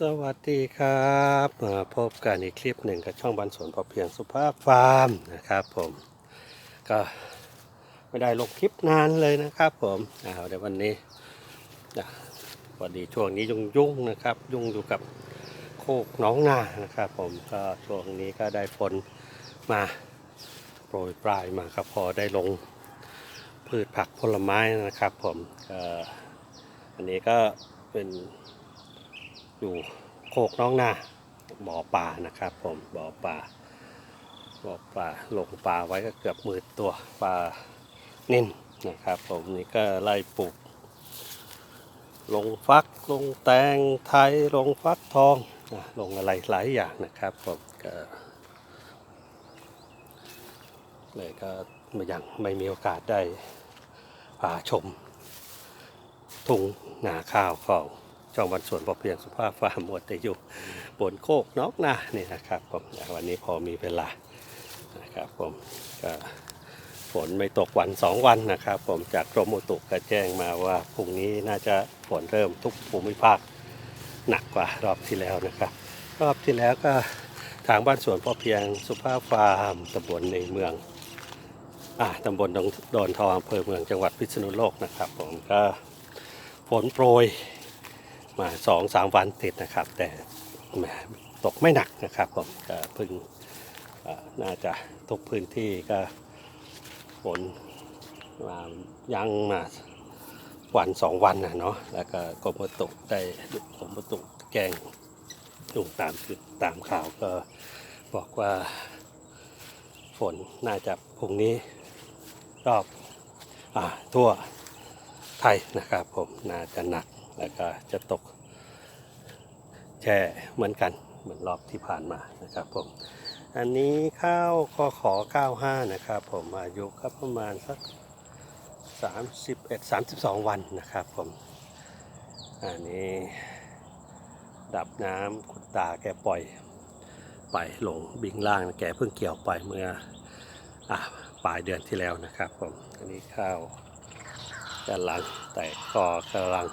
สวัสดีครับมาพบกันอีกคลิปหนึ่งกับช่องบันสวนพอเพียงสุภาพฟาร์มนะครับผมก็ไม่ได้ลงคลิปนานเลยนะครับผมอ้าเดี๋ยววันนี้พอดีช่วงนี้ยุ่งๆนะครับ ยุ่งอยู่กับโคกน้องนานะครับ ผมก็ช่วงนี้ก็ได้ฝนมาโปรยปลายมาครับพอได้ลงพืชผักผลไม้นะครับ ผมก็อันนี้ก็เป็น อยู่โคกน้องนาบ่อปลานะครับผมบ่อปลาบ่อปลาลงปลาไว้ก็เกือบหมื่นตัวปลานิ่นนะครับ ผมนี่ก็ไล่ปลูก ลงฟักลงแตงไทยลงฟักทองลงอะไรหลายอย่างนะครับผมก็เลยก็ยังไม่มีโอกาสได้พาชมทุ่งนาข้าวของ ช่องวันสวนพอเพียงสุภาพฟาร์มหมดแต่อยู่บนโคกนอกนานี่นะครับผมวันนี้พอมีเวลานะครับผมก็ฝนไม่ตกวันสองวันนะครับ ผมจากกรมอุตุก็แจ้งมาว่าพรุ่งนี้น่าจะฝนเริ่มทุกภูมิภาคหนักกว่ารอบที่แล้วนะครับ รอบที่แล้วก็ทางบ้านสวนพอเพียงสุภาพฟาร์มตำบลในเมืองอ่าตำบลดอนทองอำเภอเมืองจังหวัดพิษณุโลกนะครับ ผมก็ฝนโปรย มาสองสามวันติดนะครับ แต่ตกไม่หนักนะครับผมก็พิ่งน่าจะทุกพื้นที่ก็ฝนมายังมาวันสองวันนะเนาะแล้วก็กรมอุตุได้กรมอุตุแจ้งดูตามคือตามข่าวก็บอกว่าฝนน่าจะพรุ่งนี้รอบอทั่วไทยนะครับผมน่าจะหนัก แล้วก็จะตกแช่เหมือนกันเหมือนรอบที่ผ่านมานะครับผม อันนี้ข้าวคอขอ 95 นะครับผมอายุก็ประมาณสัก 31 32 วันนะครับผม อันนี้ดับน้ำคุณตาแกปล่อยไปลงบิงล่างแกเพิ่งเกี่ยวไปเมื่ออปลายเดือนที่แล้วนะครับผม อันนี้ข้าวกำลังแต่ก็กำลัง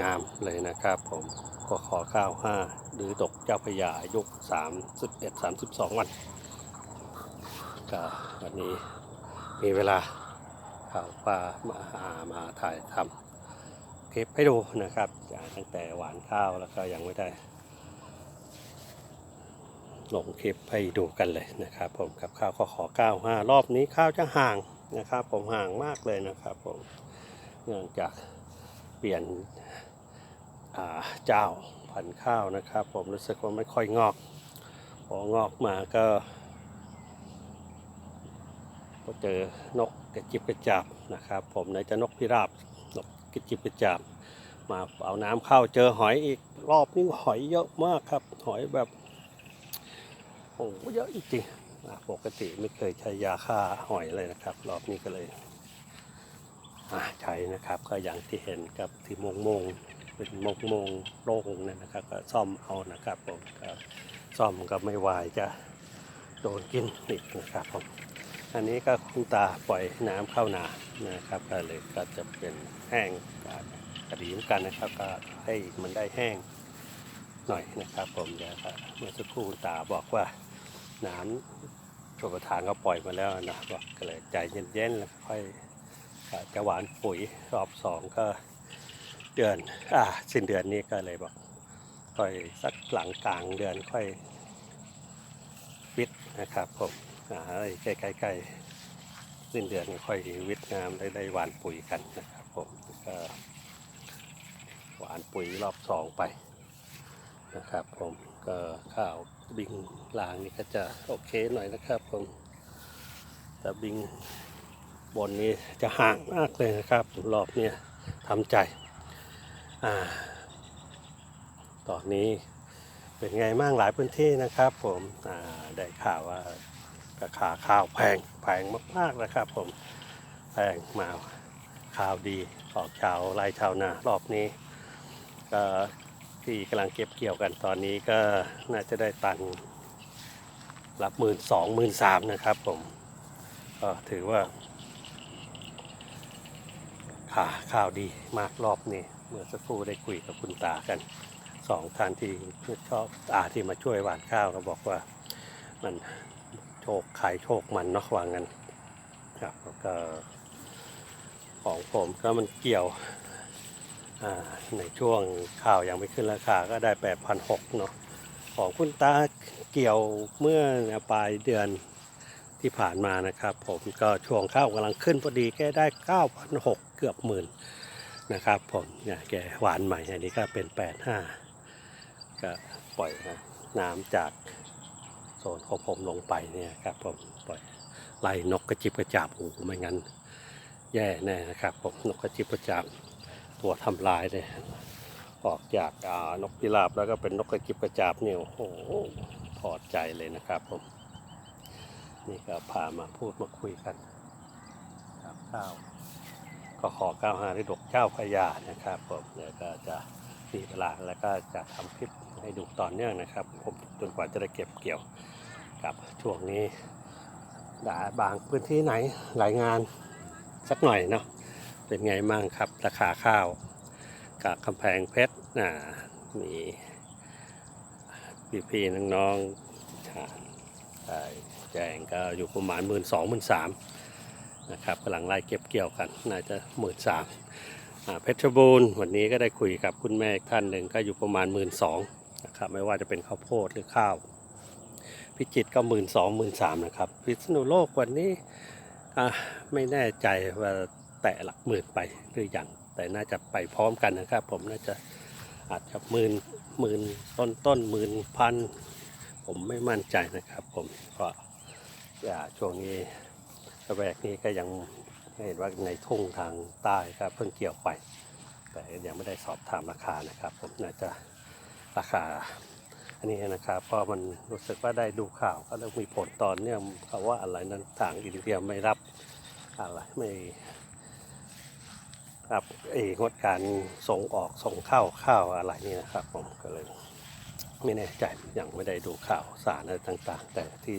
งามเลยนะครับผมก็ขอข้าวห้าหรือดกเจ้าพระยาอายุ31 32 วันก็วันนี้มีเวลาข่าวปลามาหามาถ่ายทำคลิปให้ดูนะครับจากตั้งแต่หวานข้าวแล้วก็ยังไม่ได้ลงคลิปให้ดูกันเลยนะครับ ผมกับข้าวก็ขอ95รอบนี้ข้าวจะห่างนะครับ ผมห่างมากเลยนะครับ ผมเนื่องจาก เปลี่ยนเจ้าพันธุ์ข้าวนะครับ ผมรู้สึกว่าไม่ค่อยงอกพองอกมาก็ก็เจอนกกระจิบกระจับนะครับ ผมไหนจะนกพิราบนกกระจิบกระจับมาเอาน้ำเข้าเจอหอยอีกรอบนี้หอยเยอะมากครับ หอยแบบโอ้โหเยอะจริงๆปกติไม่เคยใช้ยาฆ่าหอยเลยนะครับ รอบนี้ก็เลย ใช้นะครับก็อย่างที่เห็นกับที่มงมงเป็นมงมงโล่งเนี่ยนะครับ ก็ซ่อมเอานะครับผมก็ซ่อมก็ไม่ไหวจะโดนกินอีกนะครับผมอันนี้ก็คุณตาปล่อยน้ำเข้านานะครับก็เลยก็จะเป็นแห้งกระดีเหมือนกันนะครับ ก็ให้มันได้แห้งหน่อยนะครับ ผมเดี๋ยวเมื่อสักครู่คุณตาบอกว่าน้ำชมประทานก็ปล่อยมาแล้วนะบอกก็เลยใจเย็นๆแล้วค่อย จะหวานปุ๋ยรอบสองก็เดือนอ่าสิ้นเดือนนี้ก็เลยบอกค่อยสักหลังกลางเดือนค่อยวิทนะครับผมอ่าใกล้ใกล้สิ้นเดือนค่อยวิทย์น้ำได้ได้หวานปุ๋ยกันนะครับผมก็หวานปุ๋ยรอบสองไปนะครับผมก็ข้าวบิงลางนี่ก็จะโอเคหน่อยนะครับผมแต่บิง บนนี้จะห่างมากเลยนะครับ รอบนี้ทำใจอ่าตอนนี้เป็นไงมั่งหลายพื้นที่นะครับผมได้ข่าวว่าราคาข้าวแพงแพงมากๆนะครับ ผมแพงมาข่าวดีออกชาวไร่ชาวนารอบนี้ก็ที่กำลังเก็บเกี่ยวกันตอนนี้ก็น่าจะได้ตันรับหมื่นสองหมื่นสามนะครับผมก็ถือว่า ขาข่าวดีมากรอบนี้เมื่อสักครู่ได้คุยกับคุณตากันสองท่านที่ชอบอาที่มาช่วยหว่านข้าวก็บอกว่ามันโชคใครโชคมันเนาะวางกันครับแล้วก็ของผมก็มันเกี่ยวในช่วงข้าวยังไม่ขึ้นราคาก็ได้แปดพันหกเนาะของคุณตาเกี่ยวเมื่อปลายเดือน ที่ผ่านมานะครับ ผมก็ช่วงข้าวกำลังขึ้นพอดีแค่ได้เก้าพันหกเกือบหมื่นนะครับ ผมเนี่ยแกหวานใหม่อันนี้ก็เป็น 85 ก็ปล่อยน้ำจากโซนของผมลงไปเนี่ยครับผมปล่อยไล่นกกระจิบกระจาบโอ้โหไม่งั้น แย่แน่นะครับผมนกกระจิบกระจาบตัวทำลายเลยออกจากานกพิราบแล้วก็เป็นนกกระจิบกระจาบเนี่ยโอ้โหถอใจเลยนะครับผม นี่ก็พามาพูดมาคุยกันครับข้าวก็ขอก้าวหาฤดกเจ้าพระยานะครับผมเดี๋ยวก็จะมีเวลาแล้วก็จะทำคลิปให้ดูต่อเนื่องนะครับ ผมจนกว่าจะได้เก็บเกี่ยวกับช่วงนี้ดาบางพื้นที่ไหนหลายงานสักหน่อยเนาะเป็นไงมั่งครับราคาข้าวกับกำแพงเพชรอ่ามีพี่พี่ๆน้องๆอ่าได้ แจงก็อยู่ประมาณหมื่นสองหมื่นสามนะครับกำลังไล่เก็บเกี่ยวกัน น่าจะหมื่นสามเพชรบูรณ์วันนี้ก็ได้คุยกับคุณแม่อีกท่านหนึ่งก็อยู่ประมาณหมื่นสองนะครับไม่ว่าจะเป็นข้าวโพดหรือข้าว พิจิตรก็หมื่นสองหมื่นสามนะครับพิษณุโลกวันนี้ไม่แน่ใจว่าแตะหลักหมื่นไปหรือยังแต่น่าจะไปพร้อมกันนะครับ ผมน่าจะอาจจะหมื่นหมื่นต้นต้นหมื่นพันผมไม่มั่นใจนะครับผมก็อย่า ช่วงนี้ระแวกนี้ก็ยังเห็นว่าในทุ่งทางใต้ก็เพิ่งเกี่ยวไป แต่ยังไม่ได้สอบถามราคานะครับผมน่าจะราคา อันนี้นะครับเพราะมันรู้สึกว่าได้ดูข่าวก็เริ่มมีผลตอนเนี่ยเขาว่าอะไรนั้นทางอินเดียไม่รับอะไรไม่รับเองดการส่งออกส่งเข้าข้าวอะไรนี่นะครับ ผมก็เลยไม่แน่ใจยังไม่ได้ดูข่าวสารอะไรต่าง ๆ แต่ที่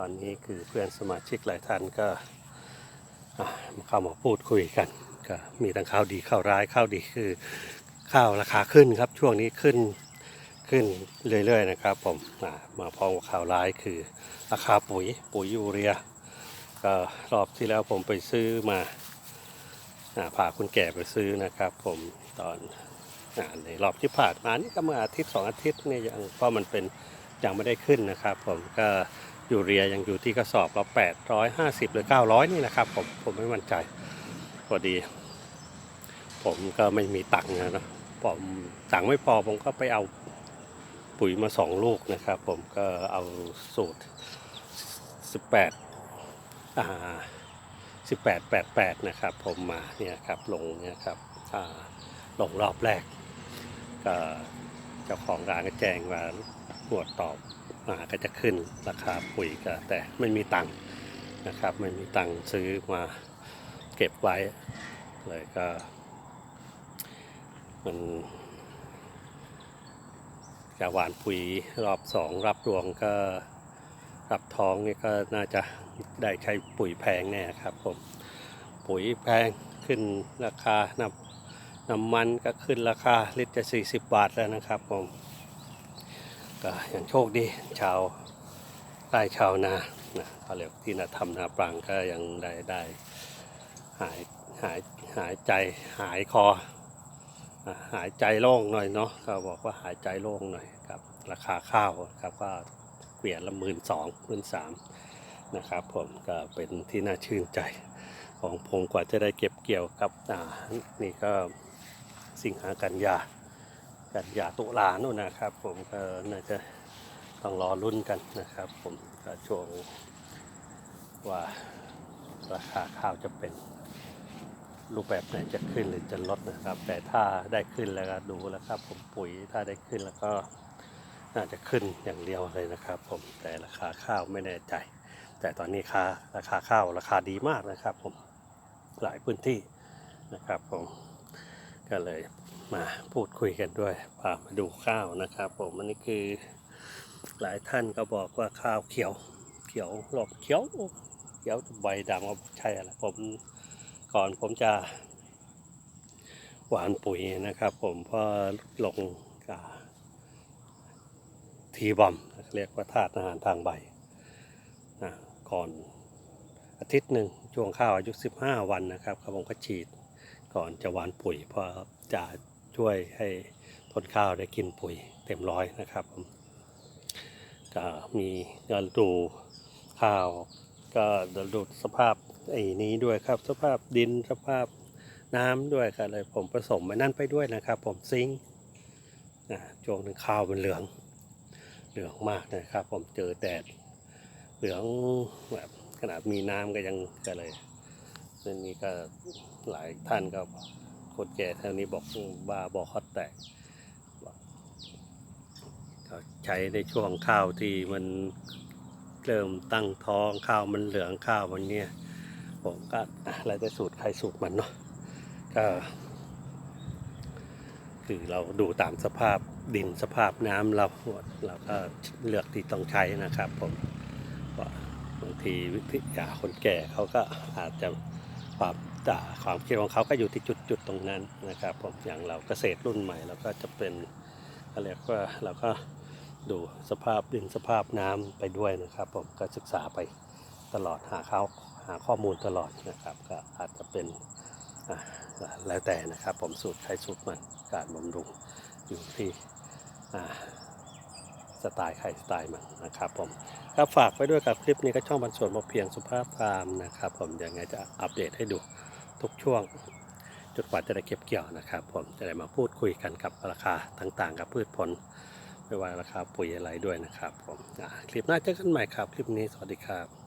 ตอนนี้คือเพื่อนสมาชิกหลายท่านก็อะเข้ามาพูดคุยกันก็มีทั้งข่าวดีข่าวร้ายข่าวดีคือข้าวราคาขึ้นครับช่วงนี้ขึ้นขึ้นเรื่อยๆนะครับ ผมมาพร้อมกับข่าวร้ายคือราคาปุ๋ยปุ๋ยยูเรียก็รอบที่แล้วผมไปซื้อมาพาคุณแก่ไปซื้อนะครับ ผมตอนอในรอบที่ผ่านมานี่ก็เมื่ออาทิตย์สองอาทิตย์เนี่ยยังเพราะมันเป็นยังไม่ได้ขึ้นนะครับ ผมก็ ยูเรียยังอยู่ที่กระสอบละ850 หรือ 900 นี่นะครับ ผมผมไม่มั่นใจพอดี ผมก็ไม่มีตังค์นะนะผมตังค์ไม่พอผมก็ไปเอาปุ๋ยมาสองลูกนะครับ ผมก็เอาสูตร 18อ่า1888 นะครับ ผมมาเนี่ยครับลงเนี่ยครับอ่าลงรอบแรกก็เจ้าของร้านก็แจ้งว่าตรวจตอบ มาก็จะขึ้นราคาปุ๋ยก็แต่ไม่มีตังค์นะครับไม่มีตังค์ซื้อมาเก็บไว้เลยก็มันจะหวานปุ๋ยรอบสองรับรวงก็รับท้องนี่ก็น่าจะได้ใช้ปุ๋ยแพงแน่ครับผมปุ๋ยแพงขึ้นราคาน้ำน้ำมันก็ขึ้นราคาลิตรจะ40 บาทแล้วนะครับผม ก็ยังโชคดีชาวใต้ชาวนานะเขาเรียกที่นาทำนาปรังก็ยังได้ได้หายหายหายใจหายคอหายใจโล่งหน่อยเนาะก็บอกว่าหายใจโล่งหน่อยครับ ราคาข้าวครับก็เปลี่ยนละหมื่นสองหมื่นสามนะครับผมก็เป็นที่น่าชื่นใจของผมกว่าจะได้เก็บเกี่ยวกับนี่ก็สิงหากันยา กันยาตุลาโน่นนะครับ ผมก็น่าจะต้องรอรุ่นกันนะครับ ผมก็ช่วงว่าราคาข้าวจะเป็นรูปแบบไหนจะขึ้นหรือจะลดนะครับ แต่ถ้าได้ขึ้นแล้วก็ดูแล้วครับ ผมปุ๋ยถ้าได้ขึ้นแล้วก็น่าจะขึ้นอย่างเดียวเลยนะครับ ผมแต่ราคาข้าวไม่แน่ใจ แต่ตอนนี้ค่าราคาข้าวราคาดีมากนะครับ ผมหลายพื้นที่นะครับ ผมก็เลย มาพูดคุยกันด้วยพามาดูข้าวนะครับ ผมอันนี้คือหลายท่านก็บอกว่าข้าวเขียว เขียวหลบเขียวเขียวใบดำก็ใช่อะไรผมก่อนผมจะหวานปุ๋ยนะครับ ผมพอลงกับทีบอมเรียกว่าธาตุอาหารทางใบนะก่อนอาทิตย์หนึ่งช่วงข้าวอายุ 15 วันนะครับครับผมก็ฉีดก่อนจะหวานปุ๋ยพราะจะ ช่วยให้ต้นข้าวได้กินปุ๋ยเต็มร้อยนะครับก็มีการดูข้าว ก็ดูสภาพไอ้นี้ด้วยครับ สภาพดินสภาพน้ำด้วยครับเลยผมผสมไปนั่นไปด้วยนะครับ ผมซิงค์นะช่วงหนึ่งข้าวมันเหลือง เหลืองมากนะครับ ผมเจอแดดเหลืองแบบขนาดมีน้ำก็ยังก็เลยเรื่องนี้ก็หลายท่านก็ คนแก่แถวนี้บอกบ้าบอกฮอตแตกใช้ในช่วงข้าวที่มันเริ่มตั้งท้องข้าวมันเหลืองข้าวมันเนี่ยผมก็อะแล้วแต่สูตรใครสูตรมันเนาะก็คือเราดูตามสภาพดินสภาพน้ำเราเราก็เลือกที่ต้องใช้นะครับผมบางทีวิธีกาคนแก่เขาก็อาจจะ ความจ่าความคิดของเขาก็อยู่ที่จุดจุดๆตรงนั้นนะครับผมอย่างเราเกษตรรุ่นใหม่เราก็จะเป็นเขาเรียกว่าเราก็ดูสภาพดินสภาพน้ำไปด้วยนะครับผมก็ศึกษาไปตลอดหาเขาหาข้อมูลตลอดนะครับ ก็อาจจะเป็นแล้วแต่นะครับ ผมสูตรใครสูตรมันการบำรุงอยู่ที่สไตล์ใครสไตล์มันนะครับผม ครับฝากไว้ด้วยกับคลิปนี้ก็ช่องบรรสวนมาเพียงสุภาพฟาร์มนะครับ ผมยังไงจะอัปเดตให้ดูทุกช่วงจนกว่าจะได้เก็บเกี่ยวนะครับ ผมจะได้มาพูดคุยกันกับราคาต่างๆ กับพืชผลไม่ว่าราคาปุ๋ยอะไรด้วยนะครับ ผมคลิปหน้าเจอกันใหม่ครับ คลิปนี้สวัสดีครับ